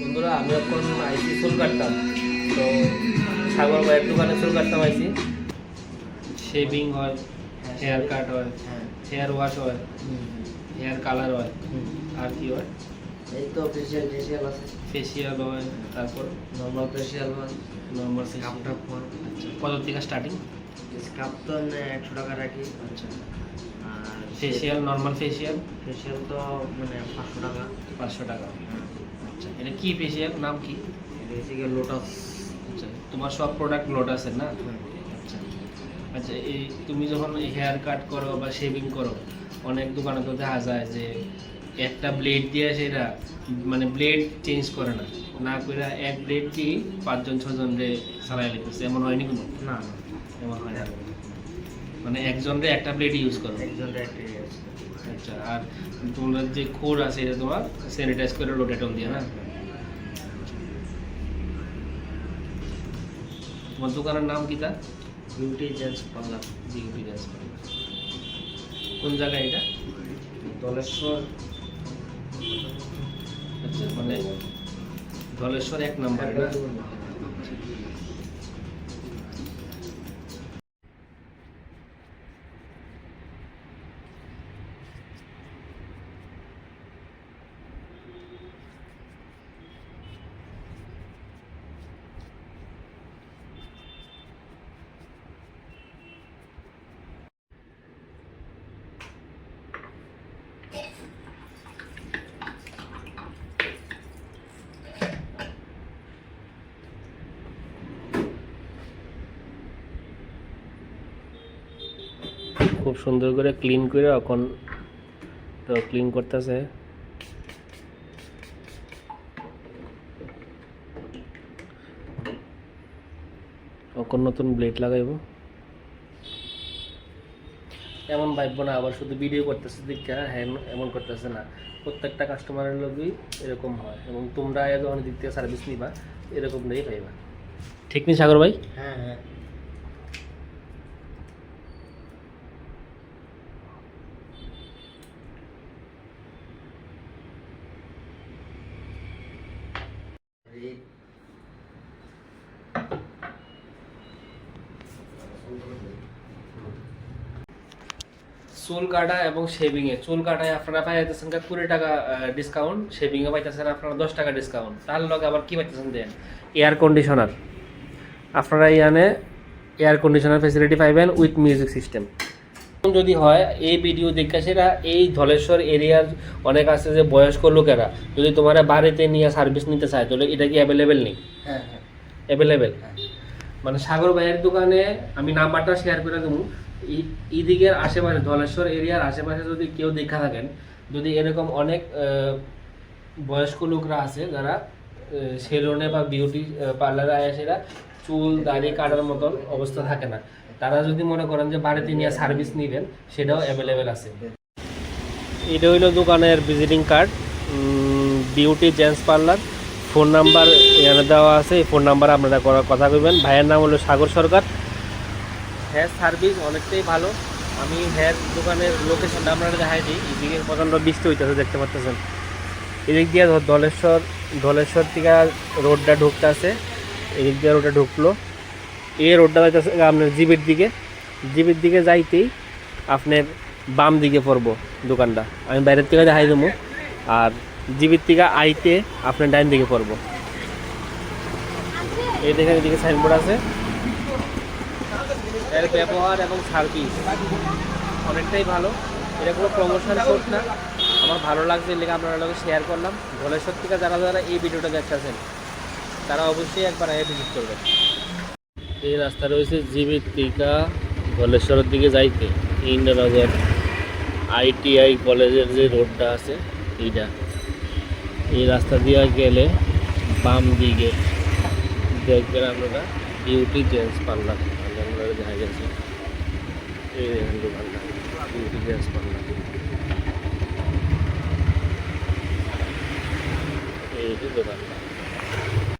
বন্ধুরা আমি এখন আইসি চুল কাটতাম তো সাগর ভাইয়ের দোকানে চুল কাটতাম আইসি শেভিং হয় হেয়ার কাট হয় হ্যাঁ। হেয়ার ওয়াশ হয় হেয়ার কালার হয়। আর কি হয়? এই তো ফেসিয়াল ফেসিয়াল আছে। ফেসিয়াল হয় তারপর? নর্মাল ফেসিয়াল হয়। নর্মাল হয় আচ্ছা কত থেকে স্টার্টিং স্কাপ তো একশো টাকা রাখি। আচ্ছা। ফেসিয়াল নর্মাল ফেসিয়াল ফেসিয়াল তো মানে পাঁচশো টাকা। পাঁচশো টাকা। আচ্ছা এটা কি ফেসিয়াল নাম কি? বেসিকে লোটাস আচ্ছা তোমার সব প্রোডাক্ট লোটাসের না? আচ্ছা। আচ্ছা এই তুমি যখন হেয়ার কাট করো বা শেভিং করো অনেক দোকানে তো দেখা যায় যে একটা ব্লেড দিয়ে সেটা মানে ব্লেড চেঞ্জ করে না। না করে এক ব্লেড কি পাঁচজন ছজন রে চালাই লিখতেছে এমন হয়নি কোনো? না না। এমন হয় না মানে একজন রে একটা ব্লেড ইউজ করো। একজন একটা আচ্ছা আর তোমার যে খোর আছে এটা তোমার স্যানিটাইজ করে রোটেটন দিয়ে না? তোমার দোকানের নাম কি তা beauty gents parlour GOP gas কোন জায়গায় এটা? দলেশ্বর আচ্ছা মানে ধলেশ্বর এক নম্বর না? খুব সুন্দর করে ক্লিন করে এখন তো ক্লিন করতেছে। এখন নতুন ব্লেড লাগাইব। এমন ভাবব না আবার শুধু ভিডিও করতেছে দীক্ষা হ্যাঁ এমন করতেছে না। প্রত্যেকটা কাস্টমারের লোকই এরকম হয় এবং তোমরা যখন দিক থেকে সার্ভিস নিবা এরকম দিয়েই পাইবা। ঠিক নি সাগর ভাই? হ্যাঁ হ্যাঁ। চুল কাটা এবং শেভিং এ। চুল কাটায় আপনারা পাইতেছেন কুড়ি টাকা ডিসকাউন্ট শেভিং এ পাইতেছেন আপনারা দশ টাকা ডিসকাউন্ট তার লগে আবার কি পাইতেছেন দেন? এয়ার কন্ডিশনার আপনারা ইয়ানে এয়ার কন্ডিশনার ফেসিলিটি পাইবেন উইথ মিউজিক সিস্টেম যদি হয় এই ভিডিও দেখে সেটা এই ধলেশ্বর এরিয়ার অনেক আছে যে বয়স্ক লোকেরা যদি তোমার বাড়িতে নিয়ে সার্ভিস নিতে চায় তাহলে এটা কি অ্যাভেলেবেল নেই? হ্যাঁ হ্যাঁ। অ্যাভেলেবেল মানে সাগর ভাইয়ের দোকানে আমি নাম্বারটা শেয়ার করে দেবো। এই- এই দিকের আশেপাশে, ধলেশ্বর এরিয়ার আশেপাশে যদি কেউ দেখা থাকেন, যদি এরকম অনেক বয়স্ক লোকরা আছে যারা সেলুনে বা বিউটি পার্লারে আসেরা চুল, দাড়ি কাটার মতন অবস্থা থাকে না। তারা যদি মনে করেন যে বাড়িতে নিয়ে সার্ভিস নেবেন, সেটাও অ্যাভেলেবেল আছে। এটা হইল দোকানের visiting card beauty gents parlour phone number এখানে দেওয়া আছে, এই ফোন নাম্বার আপনারা কথা কইবেন। ভাইয়ের নাম হলো সাগর সরকার। হেয়ার সার্ভিস অনেকটাই ভালো। আমি হেয়ার দোকানের লোকেশনটা আপনারা দেখাই দিই। এদিকে প্রচণ্ড বৃষ্টি হইতেছে, দেখতে পাচ্ছেন এদিক দিয়ে ধলেশ্বর ধলেশ্বর থেকে রোডটা ঢুকতে আছে এদিক দিয়ে রোডটা ঢুকলো। এই রোডটা যাইতেছে আপনার জিবির দিকে। জিবির দিকে যাইতেই আপনার বাম দিকে পড়ব দোকানটা। আমি বাইরের থেকে দেখাই দেবো। আর জিবির থেকে আইতে আপনার ডাইন দিকে পড়ব। এই দেখেন এদিকে সাইনবোর্ড আছে। এর ব্যবহার এবং সার্ভিস অনেকটাই ভালো। এটা কোনো প্রমোশন কোর্স না। আমার ভালো লাগছে লেগে আপনারা লোকে শেয়ার করলাম। ধলেশ্বর থেকে যারা যারা এই ভিডিওটা দেখতেছেন, তারা অবশ্যই একবার আগে ভিজিট করবেন। এই রাস্তা রয়েছে জিবির টিকা ধলেশ্বরের দিকে যাইতে। ইন্দ্রনগর আইটিআই কলেজের যে রোডটা আছে, এইটা। এই রাস্তা দিয়ে গেলে বাম দিকে দেখবেন আপনারা বিউটি জেন্টস পার্লার আপনারা দেখা গেছে। এই দোকানটা বিউটি জেন্টস পার্লার এই যে দোকান